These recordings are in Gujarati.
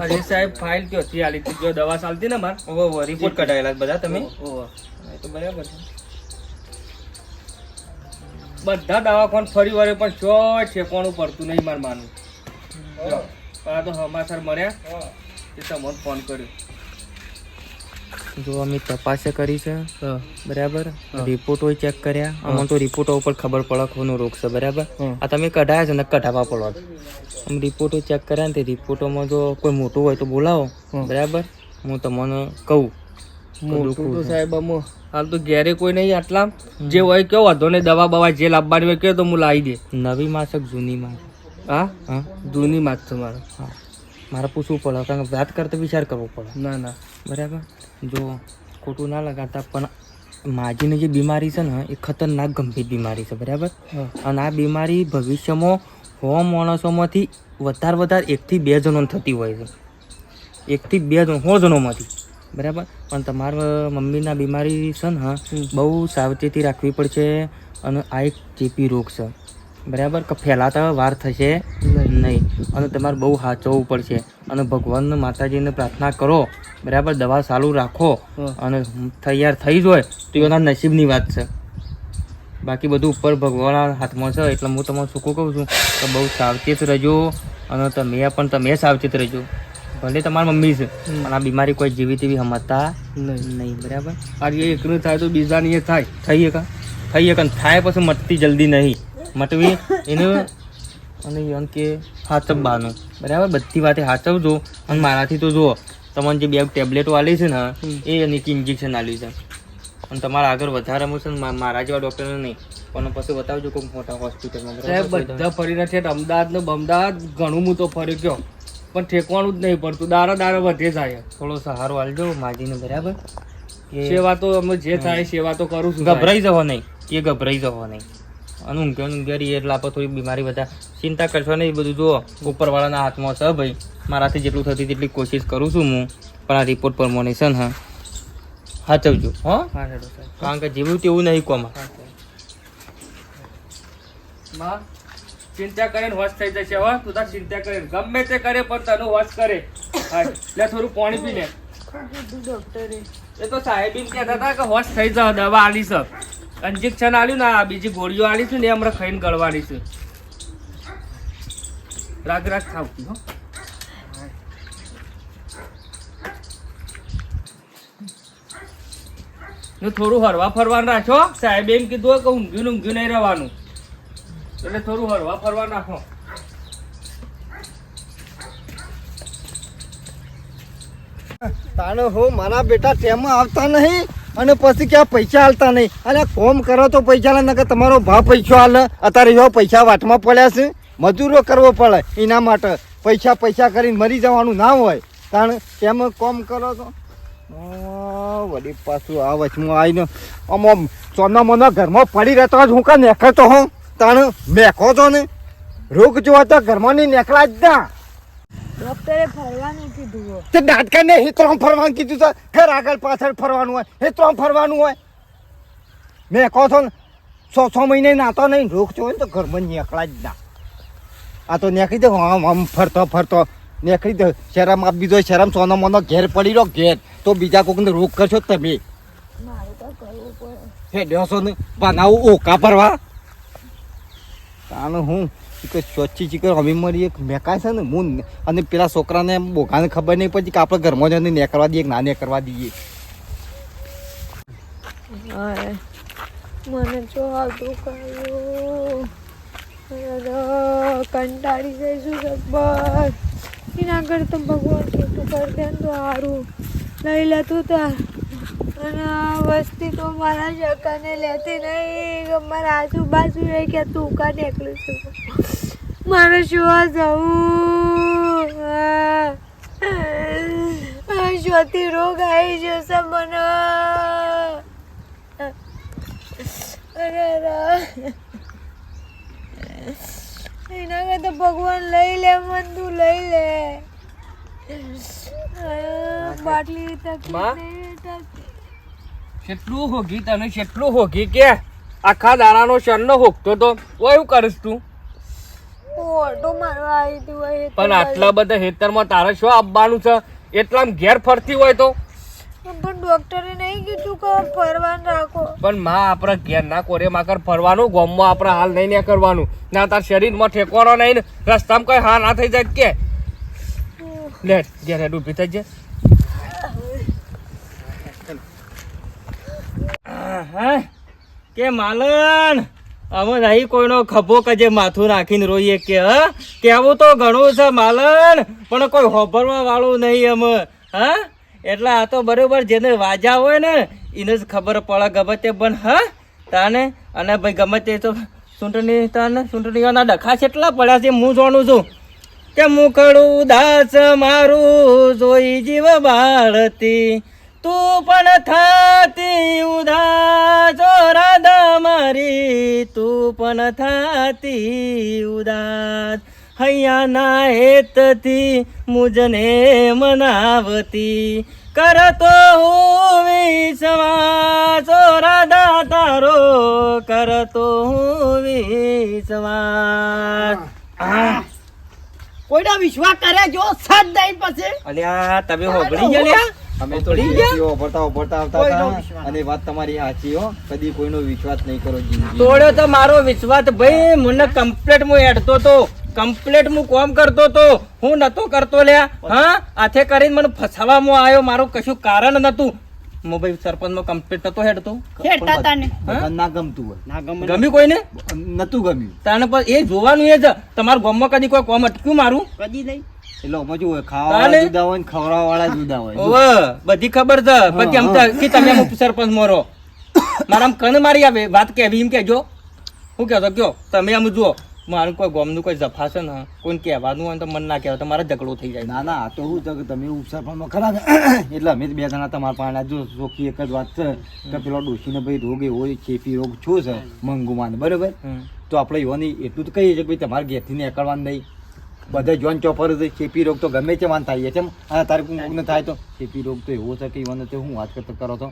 અરે સાહેબ ફાઇલ ક્યાંથી આલી હતી જો દવા ચાલતી ને માર. ઓહો રિપોર્ટ કઢાયેલા બધા તમે? ઓહો. એ તો બરાબર છે. બધા દવાખાન ફરી વળે પણ ચો ઠેકાણું પડતું નહીં માર માનું. પણ આ તો હમાસર મળ્યા. એ તમને ફોન કર્યો. જો અમે તપાસ કરી છે બરાબર. રિપોર્ટો ચેક કર્યા. અમને તો રિપોર્ટો ઉપર ખબર પડે કોનો રોગ છે બરાબર? આ તમે કઢાયા છે ને કઢાવવા પડો. અમે રિપોર્ટો ચેક કર્યા ને તે રિપોર્ટોમાં જો કોઈ મોટું હોય તો બોલાવો બરાબર? હું તમને કહું. મોટું તો સાહેબ અમો હાલ તો ઘેરે કોઈ નહીં આટલા. જે હોય કેવો વાંધો નહીં દવા બવા જે લાવવાની હોય કે તો હું લાવી દે. નવી માસક જૂની માસ હા? હા. જૂની માત છે મારે હા. મારે પૂછવું પડે કારણ કે વાત કરતા વિચાર કરવો પડે. ના ના. બરાબર? જો ખોટું ના લગાડતા પણ માજીની જે બીમારી છે ને એ ખતરનાક ગંભીર બીમારી છે બરાબર? અને આ બીમારી ભવિષ્યમાં સો માણસોમાંથી વધારે વધારે એકથી બે જણો થતી હોય છે. એકથી બે જણ સો જણોમાંથી. બરાબર? પણ તમારા મમ્મીના બીમારી છે ને બહુ સાવચેતી રાખવી પડશે અને આ એક ચેપી રોગ છે. બરાબર? કે ફેલાતા વાર થશે નહીં. અને તમારે બહુ સાચવવું પડશે. અને ભગવાન માતાજીને પ્રાર્થના કરો. બરાબર? દવા ચાલુ રાખો. અને તૈયાર થઈ જાય તો એના નસીબની વાત છે. બાકી બધું ઉપર ભગવાનના હાથમાં છે. એટલે હું તમને શું કહું છું કે બહુ સાવચેત રહેજો. અને તમે પણ તમે સાવચેત રહેજો. ભલે તમારી મમ્મી છે પણ આ બીમારી કોઈ જીવી તેવી સમજતા નહીં. નહીં. બરાબર? આ એકનું થાય તો બીજાની એ થાય. થઈ શકે થઈ શકે થાય પછી મટતી જલ્દી નહીં. મટવી એને અને એમ કે હાચવવાનું બરાબર? બધી વાતે હાચવજો અને મારાથી તો જુઓ તમને જે બે ટેબ્લેટો આલી છે ને એ એની એક ઇન્જેક્શન આલ્યું છે. અને તમારે આગળ વધારે છે મારા જેવા ડૉક્ટરને નહીં. પણ પછી બતાવજો કોઈ મોટા હોસ્પિટલમાં સાહેબ બધા ફરીને છે. અમદાવાદ ને અમદાવાદ ઘણું હું તો ફર્યો ગયો. પણ ઠેકવાનું જ નહીં પડતું. દારા દારા વધે જાય. થોડો સહારો આલજો માજીને બરાબર? સેવા તો અમે જે થાય સેવા તો કરું છું ગભરાઈ જવો નહીં. એ ગભરાઈ જવો નહીં. અને ઊંઘ્યો ને ઊંઘ્યો એટલે આપણે થોડી બીમારી બધા. ચિંતા કરશો નહીં બધું જુઓ. ઉપરવાળાના હાથમાં છે ભાઈ. મારાથી જેટલું થતી તેટલી કોશિશ કરું છું હું. પણ આ રિપોર્ટ પરમોનેશન ને હા. સાચવજો હો કારણ કે જેવું તેવું નહીં કોમાં. ચિંતા કરીને વશ થઈ જશે હો. તું તાર ચિંતા કરીને. ગમે તે કરે પણ તને વશ કરે. એટલે થોડું પાણી પીને એ તો સાહેબ એમ કહેતા હતા કે હોશ થઈ જાવ દવા આલી છે ઇન્જેક્શન આલ્યું ને બીજી ગોળીઓ આલી છે ને એ હમણાં ખાઈને ગળવાની છે. રાગ રાગ ખાવતી હો. થોડું હરવા ફરવાનું રાખો સાહેબ એમ કીધું કે ઊંઘ્યું ઊંઘ્યું નહીં રહેવાનું. એટલે થોડું હરવા ફરવા નાખો તાણે હો, મારા બેટા તેમાં આવતા નહીં? અને પછી ક્યાં પૈસા હાલતા નહીં. અને ફોર્મ કરો તો પૈસા લે નકર તમારો ભાવ પૈસો હાલે અત્યારે એવા પૈસા વાટમાં પડ્યા છે, મજૂરો કરવો પડે એના માટે. પૈસા પૈસા કરીને મરી જવાનું ના હોય. તાણે તેમાં કોમ કરો તો વડી પાછું આ વચમાં આવીને આમ સોના મોના ઘરમાં પડી રહેતો જ હું કાં નેખતો હોઉં? તાણે મેખો તો ને? રોગ જોવા તો ઘરમાં નહીં નેકળા જ ના. ડોક્ટરે ફરવાનું કીધું. તે ડાટકા ને હેતરામ ફરવાનું કીધું છે. ઘર આગળ પાછળ ફરવાનું હોય. હેતરામ ફરવાનું હોય. મેં કહો છો ને સો સો મહિને નાતો નહીં રોગ ને તો ઘરમાં નીકળા જ ના. આ તો નીકળી દે આમ આમ ફરતો ફરતો નીકળી દે. શરમ આપ બીજો શરમ સોનો મોનો ઘેર પડી રહ્યો ઘેર. તો બીજા કોકને રોગ કરશો તમે. તો હે ડોસો ને બનાવું ઓકા ભરવા. કારણ હું કે સ્વચ્છી ચીકર અમે મારી એક મેકાય છે ને હું અને પેલા છોકરાને બોઘાને ખબર નહીં પડતી કે આપણે ઘરમાં જઈને નેકરવા દઈએ ના ના કરવા દઈએ. મને જો આવતું અરે, કંટાળી જઈશું જબ્બર. એના કરતા ભગવાન કેટલું કરી દે ને તો સારું. લઈ લેતું તું આ વસ્તી તો મારા શકાને લેતી નહીં. મારા આજુબાજુ એ કે તું કા નીકળું છું. મારે જોવા જવું. આ રોગ આવી જશે મને. એના કરતા ભગવાન લઈ લે મન તું લઈ લે. બાટલી થતી. કેટલું હોગી તને કેટલું હોગી કે? આખા દાડાનો શરનો હોગતો તો. ઓય એવું કરીશ તું? પણ આટલા બધા હેતરમાં તારે શું આપવાનું છે? એટલા ઘેર ફરતી હોય તો? પણ ડોક્ટરે નહીં કીધું કે ફરવાનું રાખો. પણ માં આપણા ઘેર ના કોરે માકર ફરવાનું ગોમમાં આપણે હાલ નહીં ને કરવાનું. ના તાર શરીરમાં ઠેકવાનો નહીં ને રસ્તામાં કઈ હા ના થઈ જાય કે? લેટ ઘેર હેડ ઊભી થઈ જાય હા કે માલન અમે નહીં કોઈનો ખભો કજે માથું નાખીને રોઈએ કે, હ? કહેવું તો ઘણું છે માલન, પણ કોઈ હોભરવા વાળું નહીં અમે હા? એટલે આ તો બરોબર જેને વાજા હોય ને, એને જ ખબર પડે ગમે તે પણ, હા? તાને? અને ભાઈ ગમે તે તો ચૂંટણી, તાને ચૂંટણીઓના ડખા કેટલા પડ્યા છે, હું જાણું છું. કે મુખડું દાસ મારું જોઈ જીવ બાળતી. તું પણ થાતી ઉદાસ રાધા મારી તું પણ થાતી ઉદાસ. હૈયાના હેતથી મુજને મનાવતી કરતો હું વિશ્વાસ. રાધા તારો કરતો હું વિશ્વાસ. કોઈનો વિશ્વાસ કરે જો સાત દઈ પછી. અલ્યા તમે હોબળી ગયા અમે તો ભરતા ભરતા આવતા હતા. વિશ્વાસ. અને વાત તમારી સાચી હો કદી કોઈનો વિશ્વાસ નહીં કરો તોડ્યો તો મારો વિશ્વાસ ભાઈ મને કમ્પ્લેટ હું હેડતો તો કમ્પ્લેટ હું કોમ કરતો તો હું નતો કરતો લ્યા. હા આથે કરીને મને ફસાવામાં આવ્યો મારું કશું કારણ નતું. મોબાઈલ સરપંચમાં કમ્પ્લેટ નતો હેડતો. હેડતા તાને. ના ગમતું હોય. ના ગમે ગમ્યું? કોઈને નતું ગમ્યું. તાને પણ એ જોવાનું એ જ તમારા ગામમાં કદી કોઈ કોમ અટક્યું મારું? કદી નહીં. એટલે શું હોય ખાવા જુદા હોય ખવડાવવા વાળા જુદા હોય. ઓવે બધી ખબર છે. પણ કેમ કે તમે અમુક સરપંચ મોરો. મારા કન મારી આવે વાત કેવી એમ કેજો હું કહેતો કયો તમે આમ જુઓ મારું કોઈ ગોમનું કોઈ જફા ને કોઈને કહેવાનું હોય તો મન ના કહેવાય તમારે ઝઘડો થઈ જાય. ના ના તો શું છે કે તમે ખરા ને. એટલે અમે બે જણા તમારા પાસે જો ચોખ્ખી એક જ વાત છે કે પેલો ડોશીને ભાઈ રોગ એવો ચેપી રોગ શું છે મંગુમાન બરોબર. તો આપણે યોની એટલું તો કહીએ છીએ કે ભાઈ તમારે ઘેરથી નીકળવાનું નહીં. બધા જોન ચોપર ચેપી રોગ તો ગમે તે વાન થાય છે અને તારે કોઈને થાય તો ચેપી રોગ તો એવો છે કે ઈવન તો હું વાત કરતો કરો તો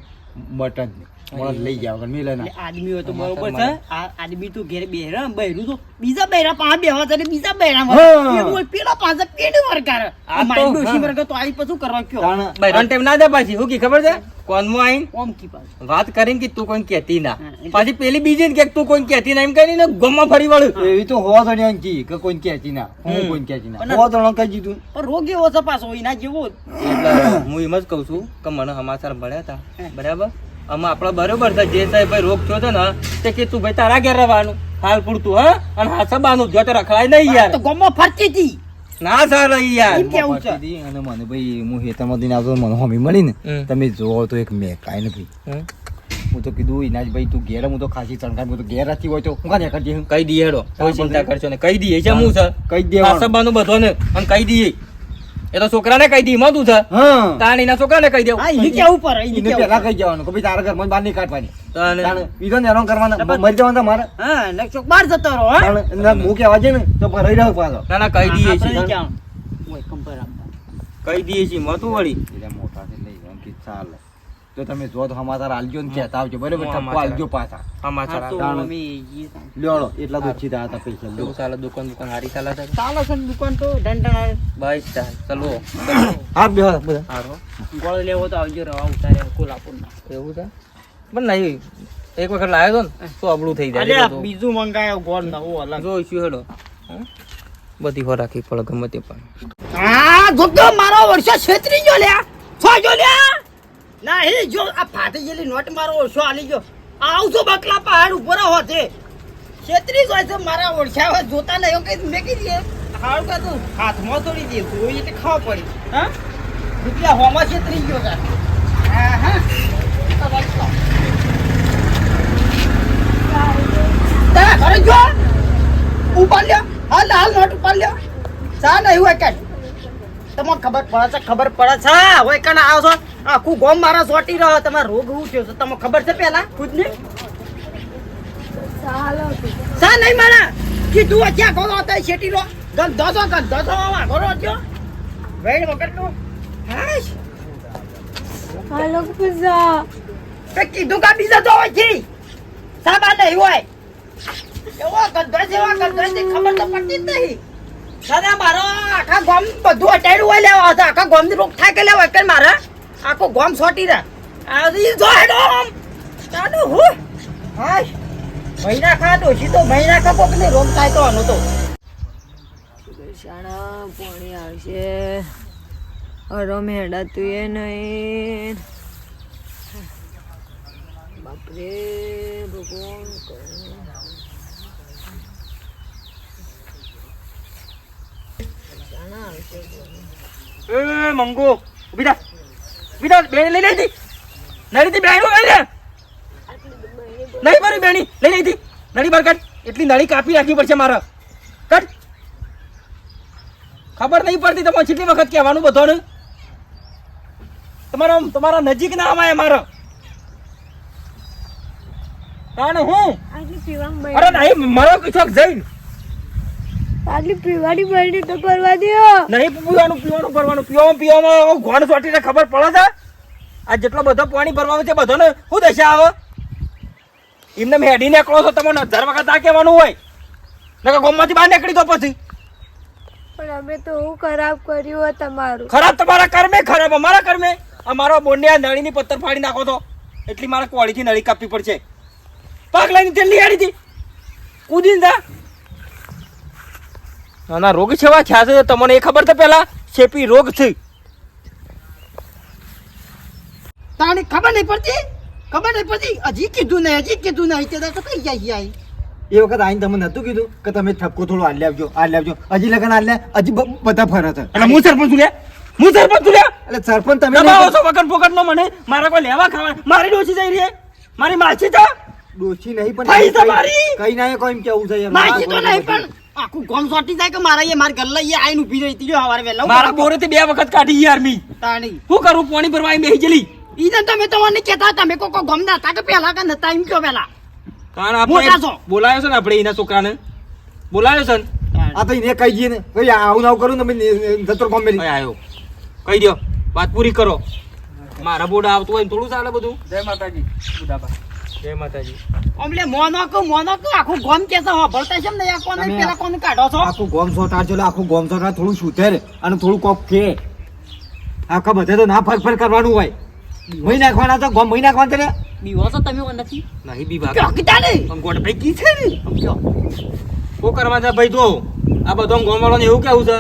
મટન. મને લઈ જાવ મિલે ના. આદમી હોય તો બરોબર છે. આ આદમી તો ઘેર બેહરા બૈરું તો. બીજા બૈરા પા બેવા છે એટલે બીજા બૈરા હા. પેલા પાસે પેઢી વરકાર આ આ તો, ડોશી. વર્ગ તો આઈ પછી કરવા કયો? કારણ ટાઈમ ના દે પાછી હું કી ખબર છે? કોનમાં આવીને? ઓમ કી વાત કરીને કે તું કોઈ કહેતી ના. હા, પાછી પેલી બીજી ને કે તું કોઈ કહેતી ના. એમ કરીને ગમમાં ફરી વળું એવી તો હોવા જણ્યા કી કે કોઈ કહેતી ના. હું. કોઈ કહેતી ના. હોવા જણા કહી દીધું. પણ રોગ એવો છે પાછો એના જેવો એટલે હું એમ જ કહું છું કે મને સમાચાર મળ્યા હતા બરાબર? આમાં આપણા બરોબર છે. જે સાહેબ ભાઈ રોગ થયો છે ને તે કે તું ભાઈ તારા ઘેર રહેવાનું. હાલ પૂરતું હા? અને હાસબાનું જો તો રખડાય નહીં યાર. તો ગમો ફરતી હતી. ના ચાલે યાર. કેવું છે? અને મને ભાઈ હું હેતરમાંથી આવતો મને હોમી મળી ને. તમે જોવો તો એક મેં કાંઈ ભાઈ. હું તો કીધું ઇનાજ ભાઈ તું ઘેર હું તો ખાસી ચણકાઈ હું તો ઘેર હોય તો હું દઈએ હેડો. કોઈ ચિંતા કરશો ને કહી દઈએ છે હું કહી દે. હાસબાનું બધો ને. અને કઈ દઈએ? એ તો છોકરાને કહી દી તું છે. હા. તાણીના છોકરાને કહી દેવું હા કે ઉપર? એને કેવું કહી જવાનું કે ભાઈ તારા ઘરમાં બહાર નહીં કાઢવાની. તાણ. તાણે બીજો ને હેરાન કરવાના. મરી જવાના મારે. હા ને ચોક બહાર જતો રહો હા. તાણે એના હું કહેવા જાય ને તો ભરાઈ રહ્યો પાછો. ના ના કહી દઈએ છીએ. ઓય, કંપર. કહી દઈએ છીએ મતું વળી. એટલે મોટા થી લઈ જવાનું કે ચાલે. તો તમે જો તો સમાચાર આલજો ને કહેતા આવજો. બરાબર? હા, આલજો પાછા. સમાચાર લ્યોડો એટલા તો ચીધા હતા પૈસા લ્યો ચાલે? દુકાન દુકાન હારી ચાલે છે? ચાલો છે દુકાન તો ઢંઢણ બસ ચાલ ચલો. હા બે બધા હારો. ગોળ લેવો તો આવજો રવા ઉતારે કોલ્હાપુરના એવું છે? પણ નહીં એક વખત લાવ્યો તો ને તો અબળું થઈ જાય. અલ્યા બીજું મંગાયો ગોળ નવો અલગ. જો ઈશ્યુ હેડો. હં? બધી હો રાખી પડે ગમે તે પણ. હા જોતો મારો વર્ષો છેતરી ગયો લ્યા. છો જો લ્યા. ના, એ જો આ ફાટી ગયેલી નોટ મારો ઓછો આલી ગયો. આવજો બકલા પહાડ ઉપર હોતે છેતરી હોય છે, મારા ઓળખ્યા જોતા નહીં કઈ મેં કીધી હાલ કા તું, હાથમાં તોડી દે તું એટલે ખાવા પડી. હા? રૂપિયા હોમાં છેતરી ગયો તાર હા હા. તો. તારા ઘરે જો ઉપાડ લ્યો. હાલ હાલ, નોટ ઉપાડ લ્યો. ચા નહીં હોય કાંઈ તમને ખબર પડે છે ખબર પડે છે. હોય કણ આવો છો? આખું ગોમ મારા સોટી રહ્યો. તમારે રોગ હું થયો છે? તમને ખબર છે પેલા? ખુદ ને સા નહીં મારા? કીધું ક્યાં ગોળો હતા શેટી રો ગંધો છો ગંધો છો આવા ગોળો થયો. વેડ વગર નો હાશ. હાલો પૂજા તે કીધું કા બીજા તો હોય છે સાબા નહીં હોય. એવો ગંધો એવો ગંધો ખબર તો પડતી જ નહીં. દાદા મારો આખા ગોમ બધું અટાડ્યું હોય લેવા હતા આખા ગોમ રોક થાય કે લેવા? કે મારે? આખો ગોમ સોટી રહ્યા આ ઈ જો હેડોમ. ચાલો હું? હાય. મહિના ખા ડોશી તો મહિના ખા કોક ને રોગ થાય તો આનો તો. શાણા પાણી આવશે. અરો મેળાતું એ નહીં. બાપરે, ભગવાન કરું. શાળા આવશે એ મંગો ઊભી થા ઊભી થા બેણી લઈ લીધી નળી થી બેણી લઈ લે નહીં મારી બેણી લઈ લીધી નળી બાર કાઢ એટલી નળી કાપી રાખવી પડશે મારે. કાઢ ખબર નહીં પડતી તમારે કેટલી વખત કહેવાનું બધાને. તમારા તમારા નજીક ના અમાય મારે કારણ હું? અરે નહીં મારો કશોક જઈને. આટલી પીવાની બળી તો કરવા દો નહીં પીવાનું પીવાનું ભરવાનું પીવામાં પીવામાં ઘોણ ચોટીને ખબર પડે છે? આ જેટલો બધો પાણી ભરવાનું છે બધાને શું દશા આવે? એમને હેડી નીકળો છો તમને હજાર વખત આ કહેવાનું હોય. નકર ગોમમાંથી બહાર નીકળી દો પછી. પણ અમે તો હું ખરાબ કર્યું તમારું. ખરાબ તમારા કર્મે ખરાબ અમારા કર્મે. અમારો બોંડે આ નળીની પથ્થર ફાડી નાખો તો એટલી મારે કોળીથી નળી કાપવી પડશે. પાક લઈને તેલ હાડી હતી. કૂદીને જા. આના રોગ છેવા થયા છે તમને એ ખબર તો પેલા? ચેપી રોગ છે. તાણી ખબર નહીં પડતી? ખબર નહીં પડતી? હજી કીધું નહીં હજી કીધું નહીં. તે તો કઈ જાય આઈ એ વખત આઈને તમે નતું કીધું કે તમે ઠપકો થોડો હાલ આવજો હાલ આવજો હજી લગન હાલ હજી બધા ફરે છે. એટલે હું સરપંચ છું લે? હું સરપંચ છું લે? એટલે સરપંચ તમે દબાવો છો વગર ફોકટ નો મને. મારા કોઈ લેવા ખાવા મારી ડોસી જઈ રહી મારી માછી તો. ડોસી નહીં પણ કઈ- તમારી! કઈ ના કોઈ એમ કેવું છે યાર. તો નહીં પણ આખું ગોમ સોટી જાય કે મારા અહીંયા મારા ગલ્લા અહીંયા આઈને ઊભી રહી હતી જો હવારે વહેલા મારા બોરેથી બે વખત કાઢી યાર મી. તાણી. શું કરું? પાણી ભરવા આવી બેસી ગયેલી. ઈને તમે તો મને કહેતા તમે કોકો ગમ ના હતા કે પેલા કે નતા એમ કયો પેલા કારણ છો. આપણે બોલાયો છે ને આપણે એના છોકરાને? બોલાયો છે ને? આ તો એને કહી દઈએ ને. ભાઈ આવું આવું કરું ને તમે જતો ગોમ મેલી. આયો. કહી દો વાત પૂરી કરો. મારા બોડા આવતું હોય ને થોડું ચાલે બધું. જય માતાજી બુધાબા જય માતાજી. ઓમલે મોનોકો મોનોકો આખું ગમ કે છે ભરતા છે ને આ કોને પેલા કોને કાઢો છો? આખું ગોમ સોટાર જો આખું ગોમ સોટાર થોડું સુધેર અને થોડું કોક કે. આખા બધે તો ના ફર ફર કરવાનું હોય. મહી નાખવાના તો ગોમ મહી નાખવાના તને ને બીવો છો તમે નથી? નહીં બી કે હકીતા ને ગોડ ભાઈ કી છે ને? કો કરવા જા ભાઈ તો? આ બધો ગોમવાળાને એવું કેવું છે?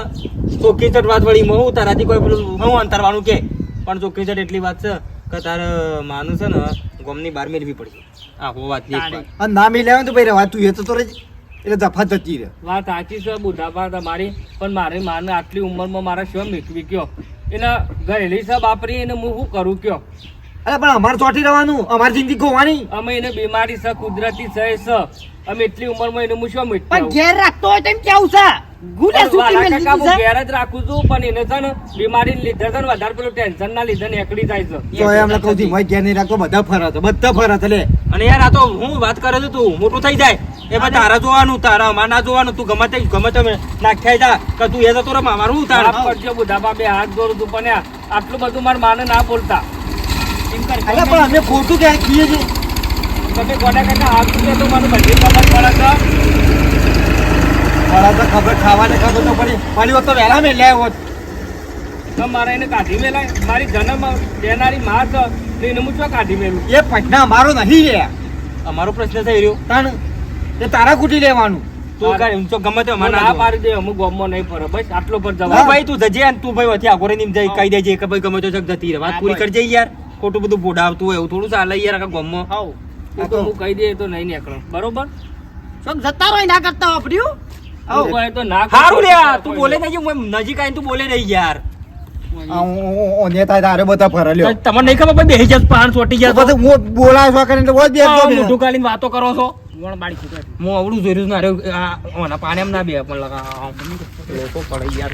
તો ચટ વાત વળી મહુ તારાથી કોઈ પેલું હું અંતરવાનું કે. પણ જો ચટ એટલી વાત છે. કે તારે માનું છે ને ગોમની બહાર મેળવી પડશે. આ હો વાત. અને ના મિલાવે તો ભાઈ વાત તું એ તો તો રહી એટલે દફા જતી રહે. વાત સાચી છે બુઢાપા તમારી. પણ મારી માને આટલી ઉંમરમાં મારા શું મીકવી કયો એને ગયેલી છે બાપરી એને હું શું કરું કયો? અરે પણ અમારે ચોટી રહેવાનું. અમારી જિંદગી ગોવાની. અમે એને બીમારી છે કુદરતી છે છે. અમે એટલી ઉંમરમાં એને મૂછવા મૂટ પણ ઘેર રાખતો હોય તેમ કેવું છે? ગુલે સુતી મેલી હું છે. ઘેર જ રાખું છું પણ એને છે ને બીમારી લીધે છે ને વધારે પેલું ટેન્શન ના લીધે નીકળી જાય છે. તો એમને કહું છું ભાઈ ઘેર નહીં રાખતો બધા ફરત છે બધા ફરત છે લે. અને યાર આ તો હું વાત કરે છે તું મોટું થઈ જાય. એ ભાઈ તારા જોવાનું તારા અમાર ના જોવાનું તું ગમે તે ગમે તમે નાખ્યા જા. કે તું એ જતો રે મારું માફ તારા કરજો બુધાબા બે હાથ જોડું તું પણ આટલું બધું મારા માને ના બોલતા. અરે પણ અમે ખોટું ક્યાંક કહીએ છીએ તમે ગોડા કાકા હાથ તો મને બધી ખબર પડે તો મારા તો ખબર ખાવાને ખબર તો પડી. મારી વખત તો વહેલા મેં લે હોત. તો મારે એને કાઢી મેલાય મારી જન્મ દેનારી મા તો એને હું શું કાઢી મેલું? એ પટના અમારો નહીં લે અમારો પ્રશ્ન થઈ રહ્યો. તાણ એ તારા કૂટી લેવાનું. તું ગમે તે મને ના આ. પાડી દે અમુક ગામમાં નહીં ફરે. બસ આટલો પર જવા ભાઈ તું જજે અને તું ભાઈ વચ્ચે આગોરે નીમ જઈ કહી દેજે કે ભાઈ ગમે તો જગ જતી રહે. વાત પૂરી. કરજે યાર. ખોટું બધું બોડાવતું હોય એવું થોડું ચાલે યાર આખા ગામમાં. હાઉ. એ તો હું કહી દે તો નહીં નીકળો. બરોબર? શું જતા રહો ના કરતા વાપર્યું હું કહે તો ના હારું લે તું બોલે નહીં હું નજીક આવીને તું બોલે નહીં યાર. હું નેતા તારે બધા ફરે લ્યો. તમને નહીં ખબર બેસી જશ પાન ચોટી જશ પછી હું બોલાવ છો કરીને? બે મોઢું વાતો કરો છો. હું રહ્યું છું અરે પાણી એમ ના બે પણ લગા લોકો પડે યાર.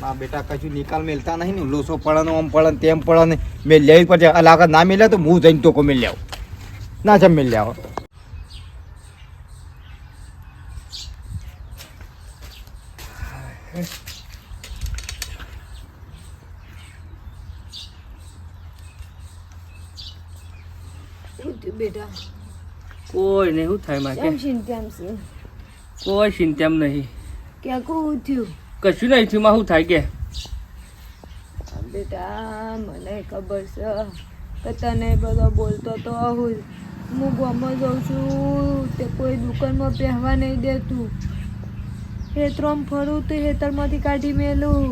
ના બેટા કશું નિકાલ મેલતા નહીં ને લોસો પડે આમ ઓમ પડે તેમ પડે ને મેં લેવી પડશે. અલાગ ના મેલ્યા તો હું જઈને તો મેલ આવું ના છે મેલ આવો બેટા. કોઈ નહીં શું થાય મારે કોઈ ચિંતા નહીં. ક્યાં કહું થયું કશું નહીં થયું, માં શું થાય કે? બેટા, મને ખબર છે કે તને બધો બોલતો તો હું હું ગામમાં જાઉં છું, તે કોઈ દુકાનમાં પહેવા નહીં દેતું. હેતરોમ ફરું તો હેતરમાંથી કાઢી મેલું.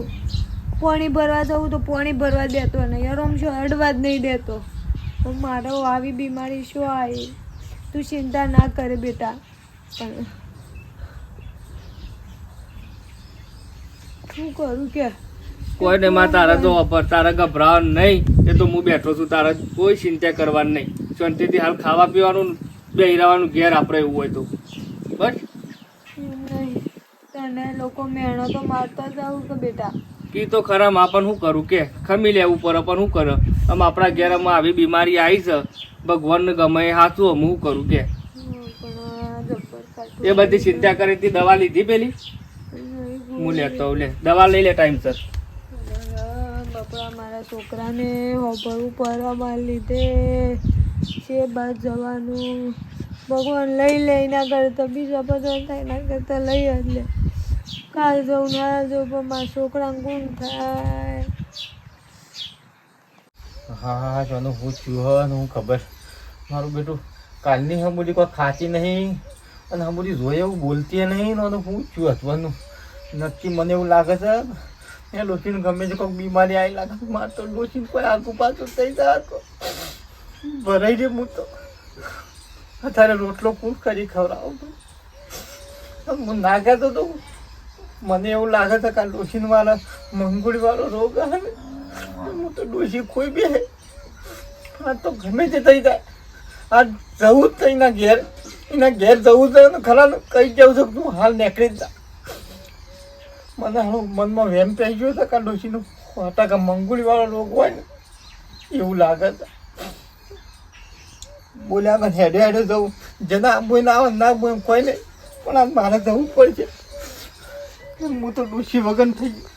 પાણી ભરવા જવું તો પાણી ભરવા દેતો નહીં. અરોમ શું અડવા જ નહીં દેતો. મારો આવી બીમારી શું આવી તું ચિંતા ના કરે બેટા. પણ શું કરું કે? કોઈને માં તારા તો વાપર તારા ગભરાવાનું નહીં. એ તો હું બેઠો છું તારા કોઈ ચિંતા કરવાની નહીં. શાંતિથી હાલ ખાવા પીવાનું બે રહેવાનું ઘેર આપણે એવું હોય તો. બસ. તને લોકો મેણો તો મારતા જ કે બેટા? કી તો ખરા માં પણ શું કરું કે? ખમી લેવું પડે પણ શું કરે? આમ આપણા ઘેરમાં આવી બીમારી આવી છે. ભગવાનને ગમે એ હાચું હું શું કરું કે. એ બધી ચિંતા કરી હતી દવા લીધી પેલી? હું લેતો લે. દવા લઈ લે ટાઈમસર બાપા મારા છોકરાને હોભળવું પડવા મારા લીધે. છે બાદ જવાનું. ભગવાન લઈ લે એના કરતાં બીજા બધા થાય એના કરતાં લઈ જ લે. કાલ જવું ના જવું પણ મારા છોકરાને ગુણ થાય. હા હા જોનું હું થયું હે હું ખબર. મારું બેટું કાલની હમુડી કોઈ ખાતી નહીં અને હમુડી જોઈ એવું બોલતી નહીં ને હું થયું હસવાનું. નક્કી મને એવું લાગે છે, એ ડોસીને ગમે છે કોઈ બીમારી આવી લાગે મારે તો ડોસીને કોઈ આગુ પાછું થઈ જાય ભરાઈ દે હું તો. અત્યારે રોટલો પૂર કરી ખવડાવું હું નાખ્યા તો તો મને એવું લાગે છે કે આ વાળા મંગુડી વાળો રોગ આવે. હું તો ડોસી કોઈ બી આ તો ગમે તે થઈ જાય. આ જવું જ થઈ ઘેર. એના ઘેર જવું છે ખરા કહી જવું છું તું હાલ નીકળી જ જા. મને હાલો મનમાં વેમ થઈ ગયો હતો કે ડોશીનું હતા કે મંગુળી વાળો રોગ હોય ને, એવું લાગે બોલ્યા મને હેડે હેડે જવું. જેના બોઈ ના આવે ના બોય કોઈ નહીં. પણ આ મારે જવું પડે પડશે. હું તો ડોશી વગર થઈ ગયો.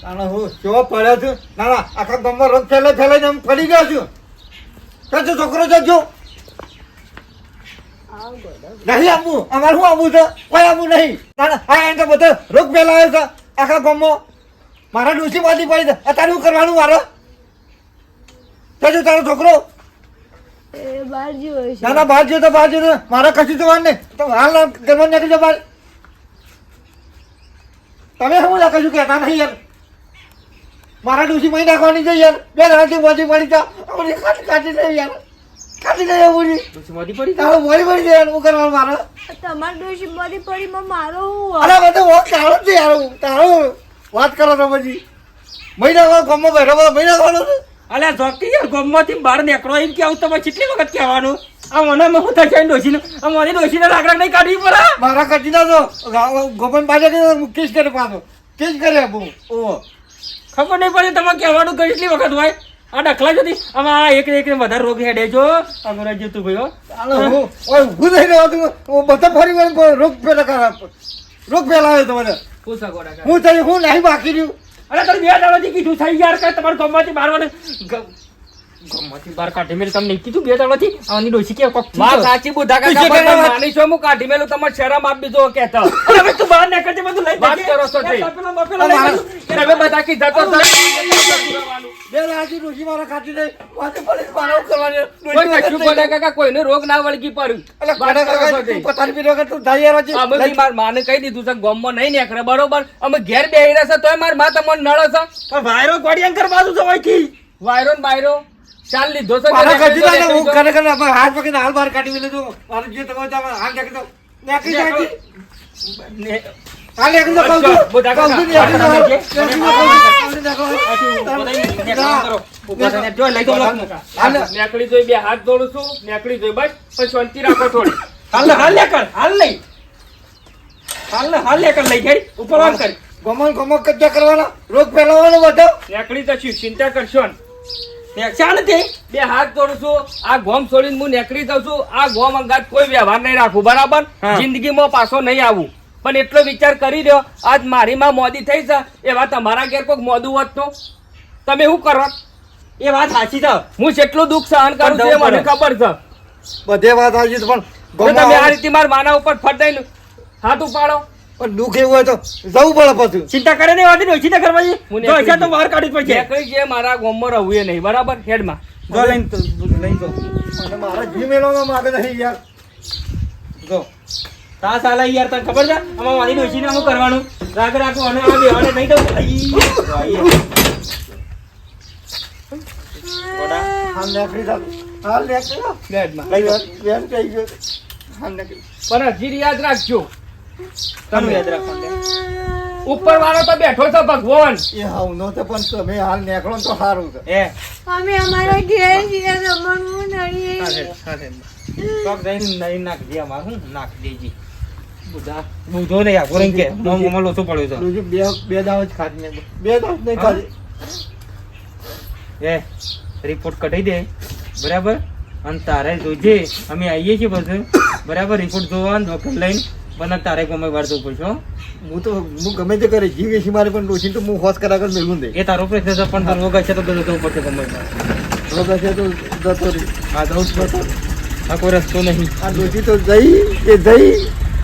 તાણે હું કેવો પડ્યો છું? નાના, આખા ગામમાં રોગ ફેલે જ આમ પડી ગયા છું. કજો છોકરો જજો નહીં આપવું. અમારે શું આપવું છે? કોઈ આપવું નહીં. હા એમ તો બધો રોગ ફેલાયો છે. આખા ગામમાં. મારા ડોસી બાંધી પડી છે. અત્યારે શું કરવાનું મારે? જજો તારો છોકરો. ના ના બહાર જ્યો તો બહાર જ્યો મારે કશું જવાનું નહીં. તો હાલ ઘરમાં નીકળી જાવ બહાર. તમે શું લાગે છું કહેતા નહીં યાર? મારા ડોસી મહી નાખવાની છે યાર. બે રાજી બાજી પડી જા. કાઢી કાઢી યાર. કાઢી દે અમારી મોદી પડી તારો મોડી પડી જાય હું કરવા મારો? તમાર ડોશી બધી પડી માં મારો હું અરે બધો વાત કાળો જ છે યાર તારો વાત કરો તો પછી. મહિના વાર ગમો બેઠો બધો મહિના છે અલ્યા જોકી યાર ગમમાંથી બહાર નીકળો એમ કેવું તમે કેટલી વખત કહેવાનું? આ મને હું થશે ડોસીને આ મને ડોસીને લાકડા નહીં કાઢવી પડે? મારા કાઢી ના તો ગોપન પાછળ કેસ કરે પાછો. કેસ કરે આપું ઓહો. ખબર નહીં પડે તમે કહેવાનું કેટલી વખત હોય? આ ડખલા જતી? આમાં આ એક એક ને વધારે રોગ હેડે જો. આગળ જતું ભાઈ હો. ચાલો હું ઓય ઊભું થઈ રહ્યો છું. બધા ફરી કોઈ રોગ પેલા કરા રોગ ફેલાયો તો મને પૂછા ગોડા હું થયું હું નહીં બાકી રહ્યું. અરે તમે બે દાડાથી કીધું થઈ યાર કે તમારે ગમવાથી બારવાને ગમવાથી બાર કાઢી મેં તમને કીધું બે દાડાથી? આની ડોસી કે કોકમાં સાચી બુધા કાકા, પણ માની છો હું કાઢી મેલું તમારે શરમ આપ બીજો કહેતા. અરે તું બહાર નીકળજે બધું લઈ વાત કરો છો તે. તમે બધા કીધા તો બે લાજી ડોશી મારા ખાતી નહીં. વાતે પડે મારા કરવાની. કોઈ કશું ગોડા કાકા કોઈને રોગ ના વળગી પડ્યું ગોડા કરો છો કાકા તું પતારી પીરો કે તું ધાઈ યાર અમે માર માને કહી દીધું છે ગોમમાં નહીં નીકળે બરોબર? અમે ઘેર બેહી રહ્યા છે તોય મારમાં તમને નળે છે. વાયરો ગોડિયાંકર બાજુ તો હોય કી વાયરો ને બાયરો ચાલ લીધો છે મારા ઘરે કચી હું નીકળી ખરેખર હાથ પકડીને હાલ બહાર કાઢી તો મારું જે તમે તમે હાલ દો નાખી. નાખી હાલ નાખી દો કહું છું બધા કહું છું કાકા, નાખી દો. કાકા, નાખી દો, કહું છું. નાખી દો. હાલ. નેકળી જોઈ બે હાથ જોડું છું નેકળી જોઈ બસ પણ શાંતિ રાખો થોડી હાલ હાલ લેકર હાલ લઈ હાલ હાલ લેકર લઈ ગઈ ઉપર વાત કરી ગમન ગમન કરવાના રોગ ફેલાવવાનો બધો નેકળી તો છું ચિંતા કરશો ને તે બે હાથ જોડું છું આ ગોમ છોડીને હું નેકળી જાઉં છું આ ગોમ અંગાત કોઈ વ્યવહાર નહીં રાખું બરાબર. જિંદગીમાં પાછો નહીં આવું પણ એટલો વિચાર કરી રહ્યો આજ મારી માં મોદી થઈ છે એવા તમારા ઘેર કોઈક મોદું હોત તો? તમે શું કરો? એ વાત સાચી છે. હું કેટલું દુઃખ સહન કરું છું એ મને ખબર છે. બધે વાત સાચી છે પણ તમે આ રીતે મારા માના ઉપર ફટાઈને હાથ ઉપાડો. પણ દુઃખ એવું હોય તો જવું પડે પછી. ચિંતા કરે નહીં વાત નહીં. ચિંતા કરવાની. હું જો તો બહાર કાઢી પડશે. કઈ જે મારા ગામમાં રહું એ નહીં બરાબર? હેડમાં. જો લઈને તો લઈને તો મારા ઘી માગે નહીં યાર. જો. તા સાલા યાર તને ખબર છે? આમાં મારી ડોશી ને કરવાનું. રાગ રાખો અને આ બેવાને નહીં દઉં. પણ હજી યાદ રાખજો. તમે યાદ રાખો ઉપર વાળો તો બેઠો છે ભગવાન. એ હાવ નો તો પણ તમે હાલ નીકળો તો સારું છે. એ. અમે અમારા ઘેર રમણવું ચોક જઈને નહીં નાખજે અમાર હું નાખ દેજી. બુધા. નહીં આખો રંગ કે મોં મોમાં લોચો પડ્યો છે. બે બે દાવ જ ખાધી મેં. બે દાવ નહીં ખાધી. એ રિપોર્ટ કઢાઈ દે. બરાબર? અને તારે જોજે અમે આવીએ છીએ પછી બરાબર? રિપોર્ટ જોવા ડોક્ટર લઈને. પણ તારે ગમે વાર જવું પડશે હો. હું તો હું ગમે તે કરે જીવ એસી મારે પણ ડોસી તો હું હોશ કરા કર મેળવું દે. એ તારો પ્રશ્ન છે પણ તારો રોગ તો બધું જવું પડશે ગમે રોગ તો જતો રહી. હા જવું જ પડશે. આ કોઈ રસ્તો નહીં. આ ડોસી તો જઈ કે જઈ.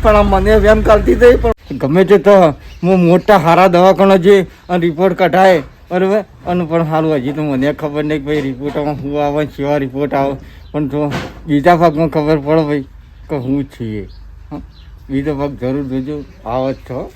પણ આમ મને વેમ કરતી જઈ પણ ગમે તે તો હું મોટા સારા દવાખાના જે અને રિપોર્ટ કઢાય, બરાબર? અને પણ સારું હજી તો મને ખબર નહીં કે ભાઈ રિપોર્ટમાં શું આવે કેવા રિપોર્ટ આવે. પણ તો બીજા ભાગમાં ખબર પડે ભાઈ કે હું છીએ. હં. બીજો ભાગ જરૂર જોજો. આવો જ છો.